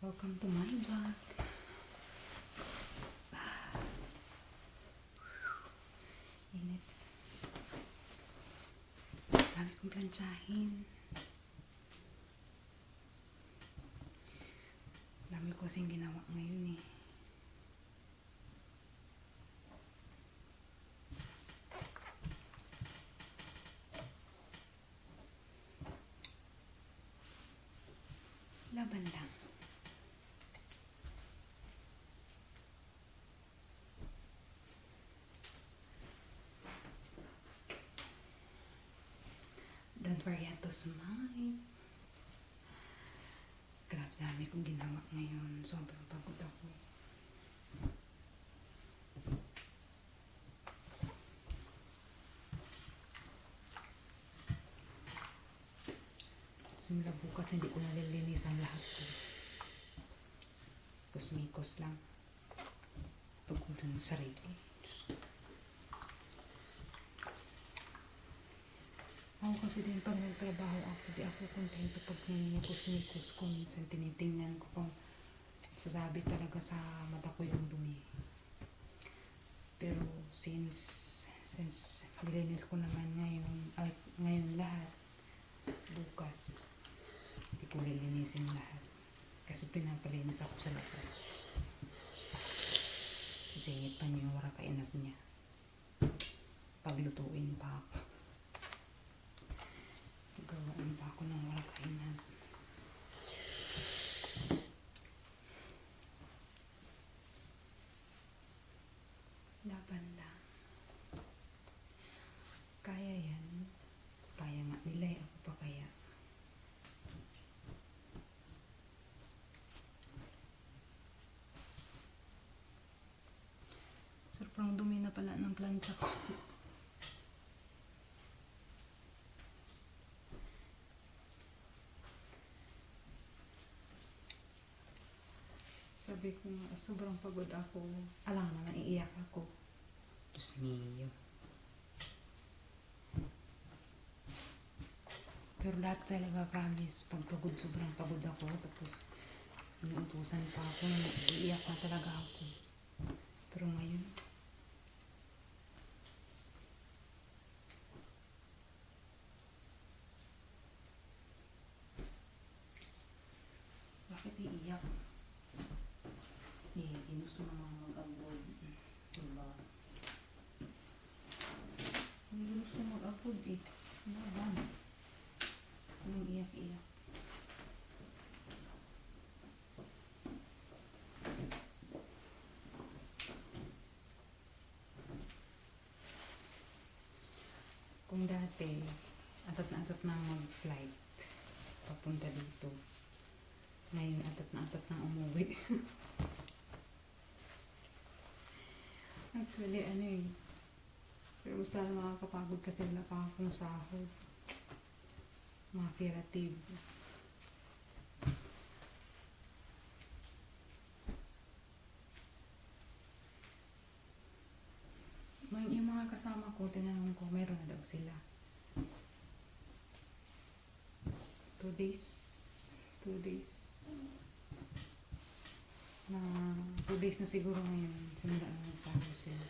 Welcome to my vlog. Init. Dami kong plantsahin. Dami ko kasing ginawa ngayon eh. Laban lang. Don't forget to smile. Grabe dami kong ginawa ngayon. Sobrang pagod ako. Simula bukas, hindi ko nalilinis ang lahat ko. Kusmikos lang. Pagod ng sarili. Diyos ko. Ako kasi din pag nagtrabaho ako, di ako kontento pag kusmikos ko. Minsan tinitingnan ko kung sasabi talaga sa mata ko yung dumi. Pero since since nilinis ko naman ngayon, ay, ngayon lahat, bukas, hindi ko lilinisin lahat. Kasi pinapalinis ako sa labas. Sisingit pa niyo yung wara kainap niya. Paglutuin pa ako. Gawin pa ako ng wala kainan. Laban lang. Kaya yan. Kaya nga nila eh. Ako pa kaya. Sobrang dumi na pala ng plancha ko. Sabi ko nga, sobrang pagod ako. Alam naman, iiyak ako. Diyos mio. Pero lahat talaga, promise, pag pagod, sobrang pagod ako. Tapos, inuutusan pa ako iiyak na talaga ako. Pero ngayon, bakit iiyak? Eh, di gusto naman mag-upload. Diba? Hindi gusto mag-upload eh. Ano ba? Anong iyak-iyak? Kung dati, atat na atat na mag-flight papunta dito. Ngayon, atat na atat umuwi. Actually, ano eh. Pero gusto na makakapagod kasi wala pa akong sahod. Mga firative. Yung mga kasama ko, tinanong ko, meron na daw sila. Two days. Two days. Na two days na siguro ngayon. Simula na nagsahod sila.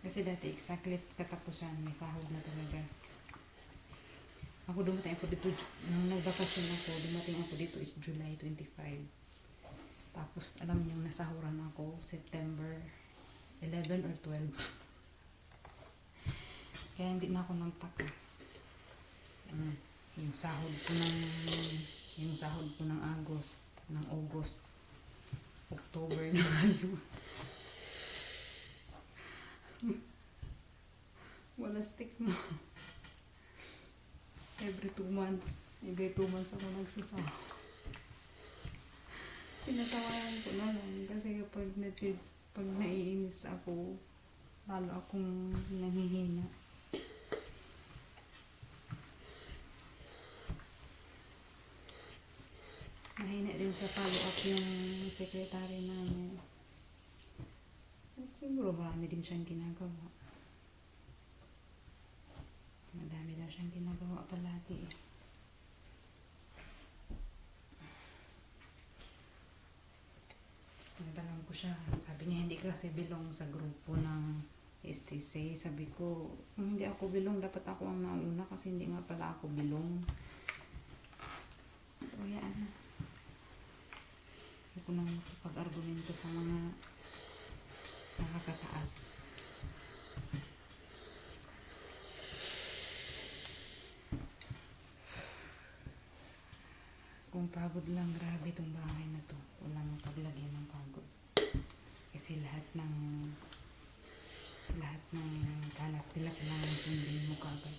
Kasi dati exactly katapusan, may sahod na talaga. Ako dumating ako dito, nung nagbakasyon ako, dumating ako dito is July 25. Tapos alam niyo, nasahuran ako September 11 or 12. Kaya hindi na ako nagtaka. Mm, yung sahod ko ng yung sahod ko ng August, ng August, October na ngayon. Wala stick na. Every two months. Every two months ako nagsasahod. Pinatawayan ko na lang kasi kapag natid, pag naiinis ako, lalo akong nangihina. Din sa follow-up yung secretary namin. At siguro marami din siyang ginagawa. Madami daw siyang ginagawa palagi eh. siya. Sabi niya, hindi kasi belong sa grupo ng STC. Sabi ko, "Kung hindi ako belong, dapat ako ang nauna kasi hindi nga pala ako belong. So, yan. Ko nang makipag-argumento sa mga nakakataas. Kung pagod lang, grabe itong bahay na to. Walang paglagyan ng pagod. Kasi lahat ng lahat ng kalat nila kailangan sundin mo kagad.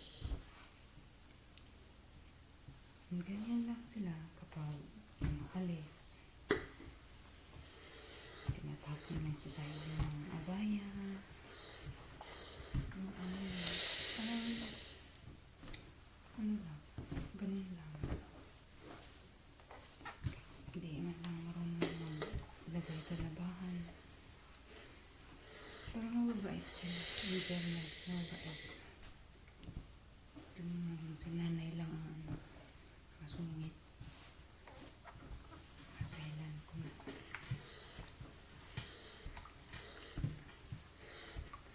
Ganyan lang sila kapag umalis. Tinatapon mo sa side ng abaya. Ano, ano. Parang, ano lang. Ganun lang. Hindi man lang marunong maglagay sa labahan. Pero mababait sila. In fairness, mababait. Ito naman, si nanay lang ang masungit. Masailan ko na.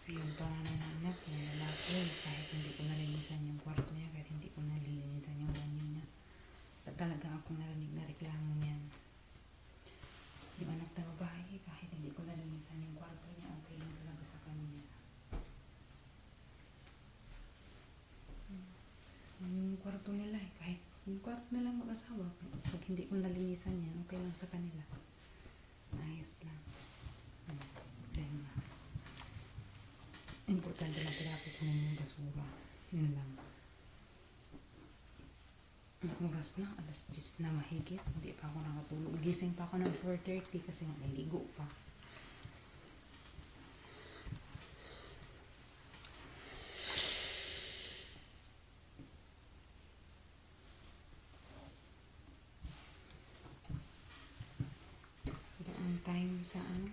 Kasi yung pangalan ng anak niya, lalaki, kahit hindi ko nalinisan yung kwarto niya, kahit hindi ko nalinisan yung banyo niya. At talaga akong narinig na reklamo niyan. Yung anak na babae, kahit hindi ko nalinisan yung kwarto niya, okay lang talaga sa kanya. Hmm. Yung kwarto nila eh, kahit yung kwarto nila mag-asawa, pag hindi ko nalinisan yan, okay lang sa kanila. Ayos lang. Hmm. Then, importante na tinapit mo yung basura. Yun lang. Ang oras na, alas 10 na mahigit. Hindi pa ako nakatulog. Gising pa ako ng 4.30 kasi nga naligo pa. Wala ang time sa ano.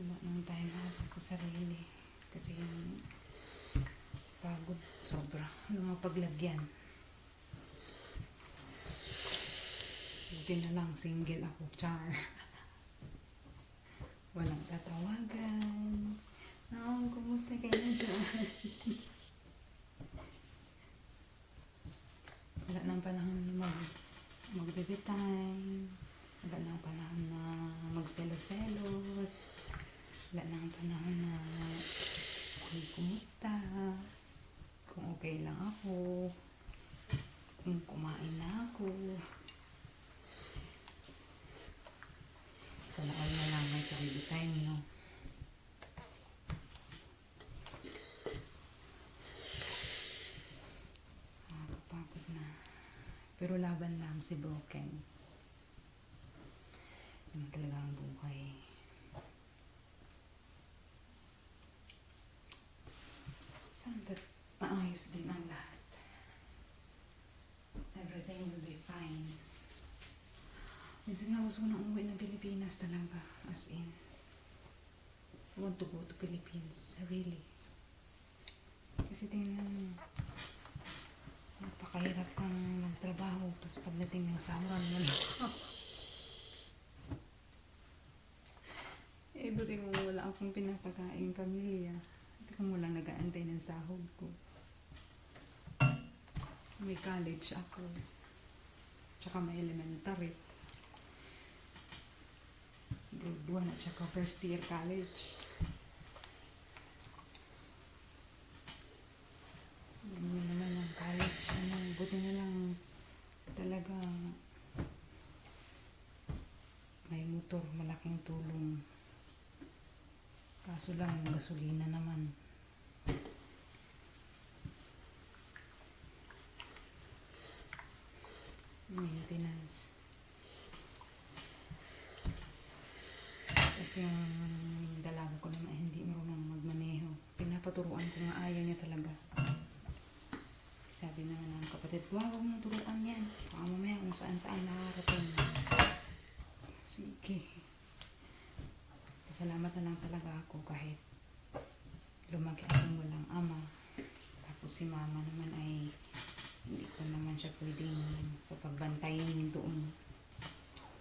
Wala nang time ako sa sarili. Kasi yung pagod sobra. Yung mga paglagyan. Buti na lang, single ako, char. Walang tatawagan. Naong, kumusta kayo na dyan? Wala nang panahon na mag, mag-baby time. Wala nang panahon na magselos-selos. Wala nang panahon na kung kumusta. Kung okay lang ako. Kung kumain na ako. All na lang may baby time, no? Na. Pero laban lang si Broken. Yung talaga ang buhay. Saan ba't maayos din ang lahat? Everything will be fine. Minsan nga gusto ko na umuwi ng Pilipinas talaga. As in. I want to go to Philippines. Really. Kasi tingnan mo. Napakahirap kang magtrabaho. Tapos pagdating ng sahuran mo eh, buti kung wala akong pinapakain pamilya. Buti kung walang nag-aantay ng sahod ko. May college ako. Tsaka may elementary grade 1 at saka first year college. Ganyan naman ang college. Ano, buti na lang talaga may motor, malaking tulong. Kaso lang, gasolina naman. Maintenance. Kasi yung dalaga ko naman hindi marunong magmaneho. Pinapaturuan ko nga ayaw niya talaga. Sabi naman ng kapatid ko, "Ah, huwag mong turuan yan. Baka mamaya kung saan saan nakarating. Sige. Salamat na lang talaga ako kahit lumaki akong walang ama. Tapos si mama naman ay hindi ko naman siya pwedeng kapagbantayin doon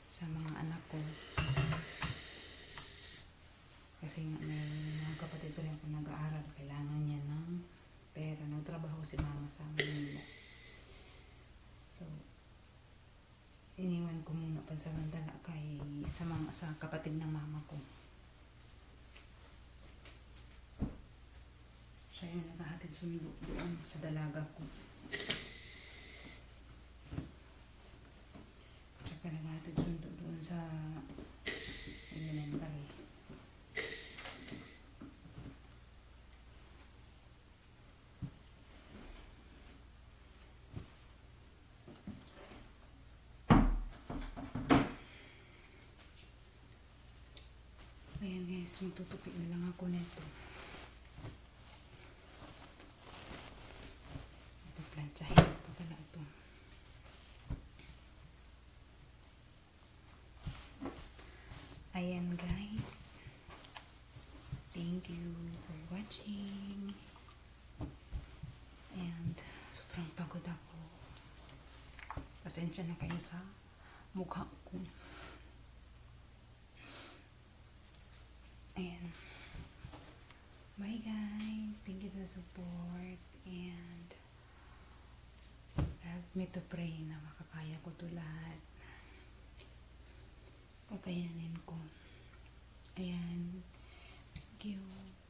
sa mga anak ko. Kasi nga may mga kapatid ko rin ako nag-aaral. Kailangan niya ng pera. Nagtrabaho si mama sa Manila. So, iniwan ko muna pansamantala kay sa mga sa kapatid ng mama ko. Siya yung naghahatid sundo doon sa dalaga ko. Tsaka naghahatid sundo doon sa elementary. Ayan guys, magtutupi na lang ako nito. Ipaplantsahin pa pala ito. Ayan guys. Thank you for watching. And sobrang pagod ako. Pasensya na kayo sa mukha ko. Ayan. Bye sa support. And help me to pray na makakaya ko to lahat. Kakayanin ko. Ayan. Thank you.